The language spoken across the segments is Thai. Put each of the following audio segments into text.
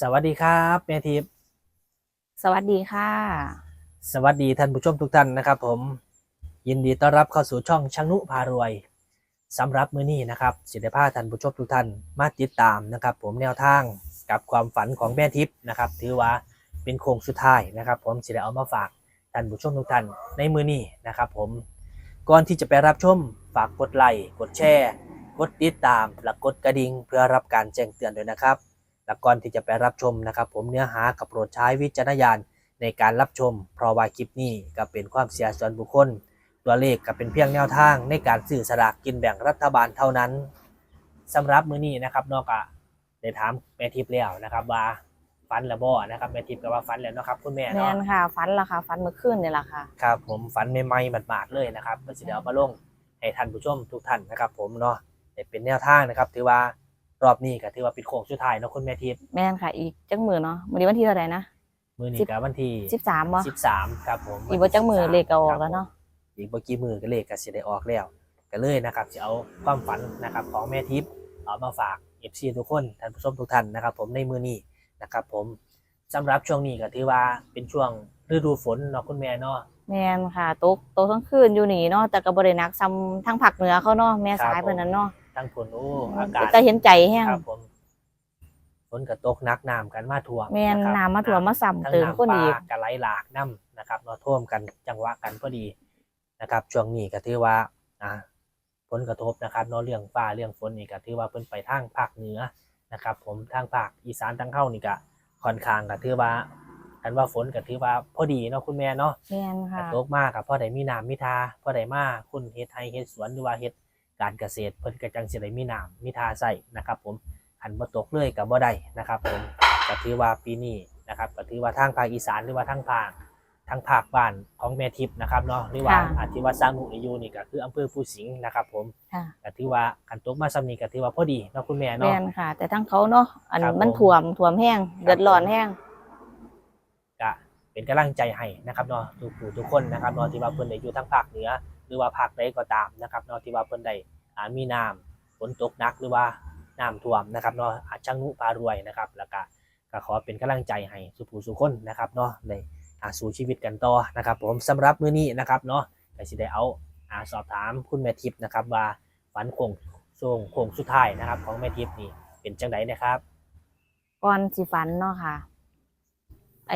สวัสดีครับแม่ทิพย์สวัสดีค่ะ สวัสดีท่านผู้ชมทุกท่านนะครับผม ยินดีต้อนรับเข้าสู่ช่องชังนุพารวยสำหรับมื้อนี้นะครับสิทธิภาท่านผู้ชมทุกท่านมาติดตามนะครับ ผมแนวทางกับความฝันของแม่ทิพย์นะครับถือว่าเป็นโค้งสุดท้ายนะครับ ผมสิได้เอามาฝากท่านผู้ชมทุกท่านในมื้อนี้นะครับผมก่อนที่จะไปรับชมฝากกดไลค์กดแชร์ กดติดตามและกดกระดิ่งเพื่อรับการแจ้งเตือนด้วยนะครับ และก่อนที่จะไปรับชมนะครับ ผมเนื้อหากับโปรดใช้วิจารณญาณในการรับชม เพราะว่าคลิปนี้ก็เป็นความเสียส่วนบุคคล ตัวเลขก็เป็นเพียงแนวทางในการซื้อสลากกินแบ่งรัฐบาลเท่านั้นสำหรับมื้อนี้นะครับนอกจากได้ถามแม่ทิพย์แล้วนะครับว่าฝันและบ่นะครับแม่ทิพย์ก็ว่าฝันแล้วเนาะครับคุณแม่แมเนาะนค่ะฟันละค่ะฟันเมื่อคืนนี่แหละค่ะครับผมฝันใหม่ๆหมาดๆเลยนะครับก็สิได้เอามาลงให้ท่านผู้ชมทุกท่านนะครับ ผมเนาะได้เป็นแนวทางนะครับ ถือว่า รอบนี้ก็ถือว่าเป็นโค้งสุดท้ายเนาะคุณแม่ทิพย์แมนค่ะ อีกจังมือเนาะวันนี้วันที่เท่าไหร่นะ มื้อนี้สิบก็วันที่สิบสามบ่สิบสามครับผมอีกบ่จักมือเลขก็ออกแล้วเนาะอีกบ่กี่มือก็เลขก็สิได้ออกแล้วก็เลยนะครับจะเอาความฝันนะครับของแม่ทิพย์เอามาฝาก FC ทุกคนท่านผู้ชมทุกท่านนะครับ ผมในมือนี้นะครับ ผมสำหรับช่วงนี้ก็ถือว่าเป็นช่วงฤดูฝนเนาะคุณแม่เนาะแมนค่ะตกตกทั้งคืนอยู่นี่เนาะแต่ก็บ่ได้หนักซ้ำทั้งภาคเหนือเขาเนาะแม่สายเพิ่นนั่นเนาะ ทั้งฝนโอ้อากาศแต่เห็นใจแฮงครับผมฝนก็ตกนักน้ำกันมาท่วมแม่นน้ำมาท่วมมาซ้ำทั้งเติมน้ำคนอีกป่าก็ไหลหลากน้ำนะครับเนาท่วมกันจังหวะกันพอดีนะครับ ช่วงนี้ก็ถือว่าอ่าผลกระทบนะครับเนาะเรื่องฟ้าเรื่องฝนนี่ก็ถือว่าเพิ่นไปทางภาคเหนือนะครับ ผมทางภาคอีสานทางเข้านี่ก็ค่อนข้างก็ถือว่ากันว่าฝนก็ถือว่าพอดีเนาะคุณแม่เนาะแม่นค่ะตกมากกับพ่อได้มีน้ำมีทาพ่อได้มาคุณเฮ็ดไร่เฮ็ดสวนหรือว่าเฮ็ด การเกษตรเพิ่นก็จังสิได้มีน้ำมีทาใส่นะครับผมหันบ่ตกเลยก็บ่ได้นะครับผมก็ถือว่าปีนี้นะครับก็ถือว่าทางภาคอีสานหรือว่าทางภาคทางภาคบ้านของแม่ทิพย์นะครับเนาะหรือว่าค่ะอาที่ว่าสร้างหนุอยู่นี่ก็คืออำเภอภูสิงห์นะครับ ผมค่ะก็ถือว่าคันตกมาซ้ำนี้ก็ถือว่าพอดีเนาะคุณแม่แมเนาะนค่ะ แต่ทั้งเขาเนาะอันครับผมมันท่วมท่วมแห้งเดือดร้อนแห้งก็เป็นกำลังใจให้นะครับเนาะทุกผู้ทุกคนนะครับเนาะที่ว่าเพิ่นได้อยู่ทางภาคเหนือ หรือว่าภาคใดก็ตามนะครับเนาะที่ว่าเพิ่นได้อามีน้ำฝนตกหนักหรือว่าน้ำท่วมนะครับเนาะอาจช่างนุพารวยนะครับแล้วก็ก็ขอเป็นกำลังใจให้สุผู้สุคนนะครับเนาะในอาสู่ชีวิตกันต่อนะครับ ผมสำหรับมื้อนี้นะครับเนาะก็สิได้เอาอาสอบถามคุณแม่ทิพย์นะครับ ว่าฝันโคงช่วงโคงสุดท้ายนะครับ ของแม่ทิพย์นี่เป็นจังไดนะครับ ก่อนสิฝันเนาะค่ะ ไอ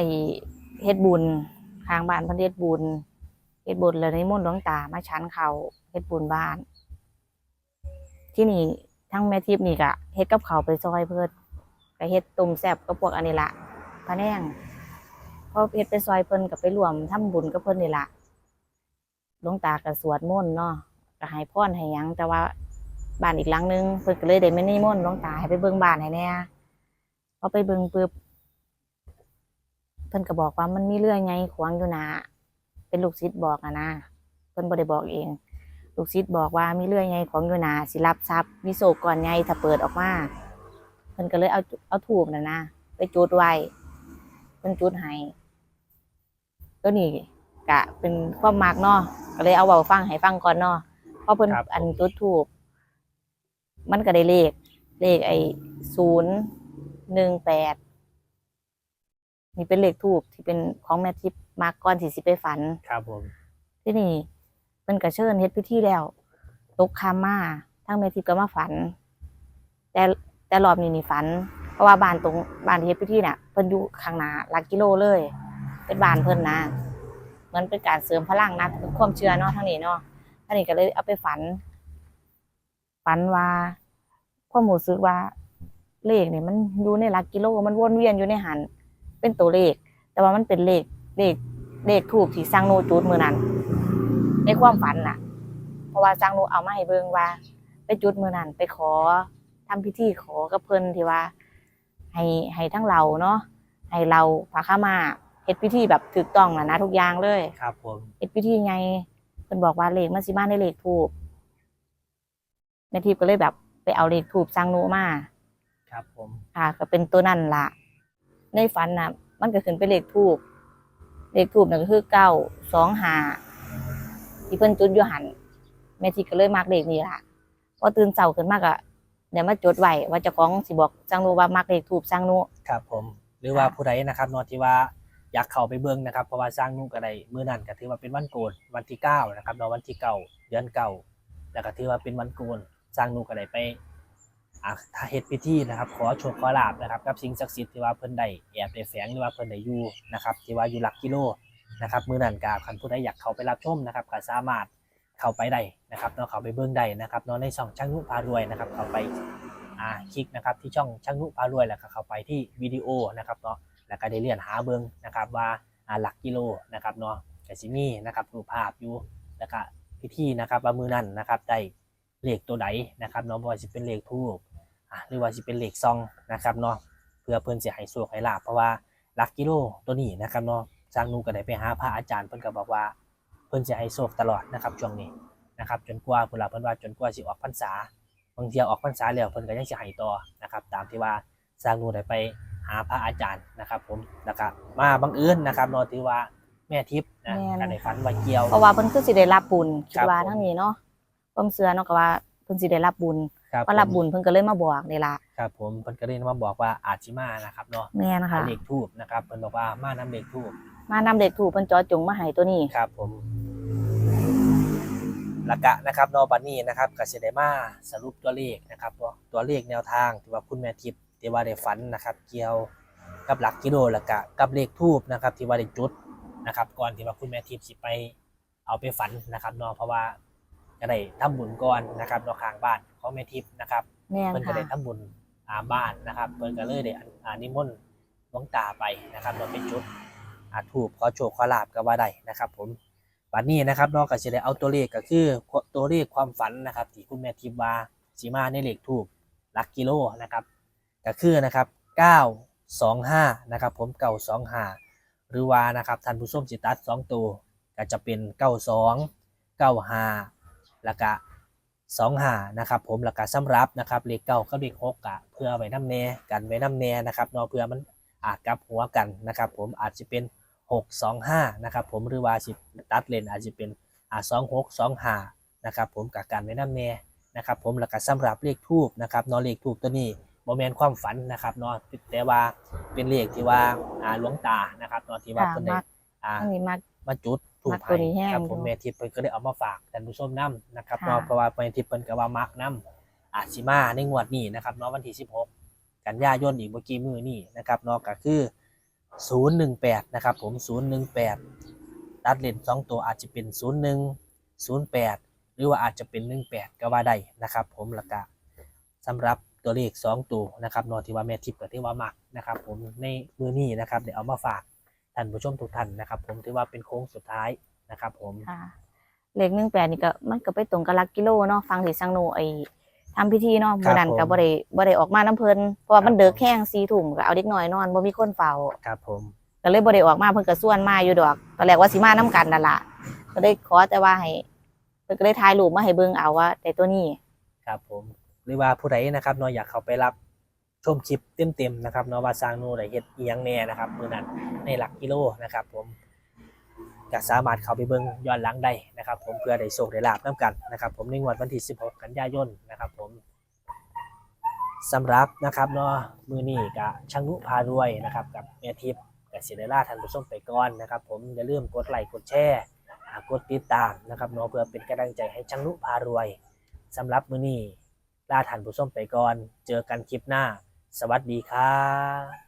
เฮ็ดบุญทางบ้านพิ่นเฮ็ดบุญ เฮ็ดบุญแล้วนิมนต์หลวงตามาชั้นเขาเฮ็ดบุญบ้าน ที่นี่ทั้งแม่ทิพย์นี่ก็เฮ็ดกับเขาไปซอยเพิ่นก็เฮ็ดต้มแซ่บกับพวกอันนี้ละพะแนงพอเฮ็ดไปซอยเพิ่นก็ไปรวมทำบุญกับเพิ่นนี่ละหลวงตาก็สวดมนต์เนาะก็ให้พรให้หยัง แต่ว่าบ้านอีกหลังนึงเพิ่นก็เลยได้ไม่นิมนต์หลวงตาให้ไปเบิ่งบ้านให้แน่พอไปเบิ่งปุ๊บเพิ่นก็บอกว่ามันมีเรื่องไงขวางอยู่นะ เป็นลูกศิษย์บอกอะนะเพิ่นบ่ได้บอกเอง ลูกศิษย์บอกว่ามีเรื่องไงขวางอยู่นะสิรับทรัพย์มีโศกก่อนไงถ้าเปิดออกมาเพิ่นก็เลยเอาเอาถูกน่ะนะไปจุดไว้เพิ่นจุดให้ก็นี่กะเป็นความมักเนาะก็เลยเอาเว้าฟังให้ฟังก่อนเนาะเพราะเพิ่นครับอันจุดถูกมันก็ได้เลข เลขไอ้ศูนย์หนึ่งแปดนี่เป็นเลขทูบที่เป็นของแม่ทิพย์ มาก่อนที่สิไปฝัน ครับผม ที่นี่เป็นกระเชิญเฮ็ดพิธีแล้ว ตกคำมาทั้งแม่ทิพย์ก็มาฝัน แต่แต่รอบนี้นี่ฝัน เพราะว่าบ้านตรงบ้านที่เฮ็ดพิธีน่ะเพิ่นอยู่ข้างหน้าหลักกิโลเลย เป็นบ้านเพิ่นนะเหมือนเป็นการเสริมพลังนะเป็นความเชื่อเนาะทั้งนี้เนาะทั้งนี้ก็เลยเอาไปฝัน ฝันว่าความรู้สึกว่าเลขเนี่ยมันอยู่ในหลักกิโลมันวนเวียนอยู่ในหันเป็นตัวเลข แต่ว่ามันเป็นเลข เลขเลขถูกที่สร้างโนจูดมือนั้นในความฝันน่ะ เพราะว่าสร้างโนเอามาให้เบิ่งว่า ไปจุดมือนั้นไปขอทำพิธีขอกับเพิ่นที่ว่า ให้ให้ทั้งเราเนาะให้เราพาเข้ามาเฮ็ดพิธีแบบถูกต้องนะนะทุกอย่างเลยครับผมเฮ็ดพิธีไงเพิ่นบอกว่าเลขมันสิมาในเลขถูกแม่ทิพย์ก็เลยแบบ ไปเอาเลขถูกสร้างโนมาครับผม ค่ะ ก็เป็นตัวนั่นละในฝันนะมันก็ขึ้นเป็นเลขทูบ เลขทูบนั่นก็คือเก้าสองหาที่เพิ่นจุดอยู่หันแม่ทิก็เลยมักเลขนี้ล่ะพอตื่นเช้าขึ้นมากอะเดี๋ยวมาจดไว้ว่าเจ้าของสิบอกจังรู้ว่ามักเลขทูบจังรู้ครับ ผม หรือว่าผู้ใดนะครับเนอที่ว่าอยากเข้าไปเบิ่งนะครับเพราะว่าสร้างนุ่งกระไดมื้อนั้นก็ถือว่าเป็นวันโกนวันที่เก้านะครับเนาะวันที่เก้าเดือนเก้าแล้วก็ถือว่าเป็นวันโกนสร้างนุ่งกระไดไป อ่าถ้าเฮ็ดพิธีนะครับ ขอโชคขอลาบนะครับกับสิ่งศักดิ์สิทธิ์ที่ว่าเพิ่นได้แอบได้แฝงหรือว่าเพิ่นได้อยู่นะครับที่ว่าอยู่หลักกิโลนะครับมือนั้นก็คันผู้ใดอยากเข้าไปรับชมนะครับก็สามารถเข้าไปได้นะครับเนาะเข้าไปเบิ่งได้นะครับเนาะในช่องช่างนุพารวยนะครับเข้าไปอ่าคลิกนะครับที่ช่องช่างนุพารวยแล้วก็เข้าไปที่วิดีโอนะครับเนาะแล้วก็ได้เลื่อนหาเบิงนะครับว่าอ่าหลักกิโลนะครับเนาะก็สิมีนะครับรูปภาพอยู่แล้วก็พิธีนะครับว่ามือนั้นนะครับได้เลขตัวใดนะครับเนาะบ่ว่าสิเป็นเลขทูบ หรือว่าสิเป็นเลขซองนะครับเนาะเพื่อเพิ่นสิให้โชคให้ลาภเพราะว่าหลักกิโลตัวนี้นะครับเนาะสร้างนูก็ได้ไปหาพระอาจารย์เพิ่นก็บอกว่าเพิ่นสิให้โชคตลอดนะครับช่วงนี้นะครับจนกว่าเพิ่นว่าเพิ่นว่าจนกว่าสิออกพรรษาบางเทีออกพรรษาแล้วเพิ่นก็ยังสิให้ต่อนะครับตามที่ว่าสร้างนูได้ไปหาพระอาจารย์นะครับ ผมแล้วก็มาบังเอิญนะครับเนาะที่ว่าแม่ทิพย์นะแม่นก็ได้ฝันว่าเกี่ยวเพราะว่าเพิ่นคือสิได้รับบุญคิครัดบว่าผมทั้งนี้เนาะความเชื่อเนาะก็ว่าเพิ่นสิได้รับบุญ ครับพอรับบุญเพิ่นก็เลยมาบอกนี่ล่ะครับผมเพิ่นก็เลยมาบอกว่าอาจสิมานะครับเนาะแม่นค่ะเลขทูบนะครับเพิ่นบอกว่ามานํเลขทูบมานำเด็กถูกเพิ่นเจอจงมาให้ตัวนี้ครับ ผมและกะนะครับเนอบันนี้นะครับก็สิได้มาสรุปตัวเลขนะครับตัวตัวเลขแนวทางที่ว่าคุณแม่ทิพย์ที่ว่าได้ฝันนะครับ เกี่ยวกับหลักกิโลและกะกับเลขทูบนะครับที่ว่าได้จุดนะครับ ก่อนที่ว่าคุณแม่ทิพย์สิไปเอาไปฝันนะครับเนาะเพราะว่า จะได้ทำบุญก่อนนะครับเนาะข้างบ้านของแม่ทิพย์นะครับแม่นเพิ่นก็ค่ะได้ทำบุญอาบ้านนะครับเพิ่นก็เลยได้อ่านิมนต์หลวงตาไปนะครับเราเป็นจุดอาถูกขอโชคขอลาบก็ว่าได้นะครับ ผมวันนี้นะครับน้องก็จะได้เอาตัวเลขก็คือตัวเลขความฝันนะครับที่คุณแม่ทิพย์ว่าสีมาในเลขถูกหลักกิโลนะครับก็คือนะครับ 925 นะครับ ผม925 หรือว่านะครับท่านผู้ชมสิตัดสองตัวก็จะเป็น 92 95 แล้วก็สองหานะครับผมแล้วก็สำหรับนะครับเลขเก้ากับเลขหกอะเพื่อไว้น้ำแน่กันไว้น้ำแน่นะครับเนาะเพื่อมันอาจกลับหัวกันนะครับผมอาจจะเป็นหกสองห้านะครับผมหรือว่าสิตัดเลนอาจจะเป็นอ่าสองหกสองห้านะครับผมกับกันไว้น้ำแน่นะครับผมแล้วก็สำหรับเลขทูบนะครับเนาะเลขทูบตัวนี้โมเมนความฝันนะครับเนาะแต่ว่าเป็นเลขที่ว่าอ่าหลวงตานะครับเนาะที่ว่าค่ะเพิ่นได้มักอ่าอันนี้มักมาจุด ถูกมักตัวนี้แห้งครับผมอยู่แม่ทิพย์เพิ่นก็ได้เอามาฝากท่านผู้ชมนํนะครับค่ะเนาะเพราะว่าแม่ทิพย์เพิ่นก็ว่ามักนํอาจสิมาในงวดนี้นะครับเนาะวันที่ 16 กันยายนอีกเมื่อกี้มื้อนี้นะครับเนาะก็คือ 018 นะครับผม 018ตัดเลน2ตัวอาจจะเป็น 01 08 หรือว่าอาจจะเป็น 18 ก็ว่าได้นะครับ ผมแล้วก็สำหรับตัวเลข 2 ตัวนะครับเนาะที่ว่าแม่ทิพย์ก็ที่ว่ามักนะครับ ผมในมื้อนี้นะครับเดี๋ยวเอามาฝาก ท่านผู้ชมทุกท่านนะครับ ผมถือว่าเป็นโค้งสุดท้ายนะครับผมค่ะเลขหนึ่งแปดนี่ก็มันก็ไปตรงกับหลักกิโลเนาะฟังที่สังโนไอ้ทำพิธีเนาะมื้อนั้นก็บ่ได้บ่ได้ออกมาน้ำเพิ่นเพราะว่ามันเดึกแห้ง4ทุ่มก็เอาเด็กน้อยนอนบ่มีคนเฝ้าครับผมก็เลยบ่ได้ออกมาเพิ่นก็ส่วนมาอยู่ดอกตอนแรกว่าสิมานํกันนั่นล่ะก็เลยขอแต่ว่าให้เพิ่นก็เลยถ่ายรูปมาให้เบิ่งเอาว่าได้ตัวนี้ ครับผมหรือว่าผู้ใดนะครับเนาะอยากเข้าไปรับ ชมคลิปเต็มๆนะครับเนาะว่าสร้างโน่ได้เฮ็ดอีหยังแน่นะครับมื้อนั้นในหลักกิโลนะครับ ผมก็สามารถเข้าไปเบิ่งย้อนหลังได้นะครับ ผมเพื่อได้โชคได้ลาบนํกันนะครับ ผมในงวดวันที่ 16 กันยายนนะครับ ผมสำหรับนะครับเนาะมือนี้ก็ช่างนุพารวยนะครับ กับแม่ทิพย์กับศิลาท่านผู้ชมไปก่อนนะครับ ผมอย่าลืมกดไลค์กดแชร์กดติดตามนะครับเนาะเพื่อเป็นกำลังใจให้ช่างนุพารวยสำหรับมือนี้ลาท่านผู้ชมไปก่อน เจอกันคลิปหน้า สวัสดีครับ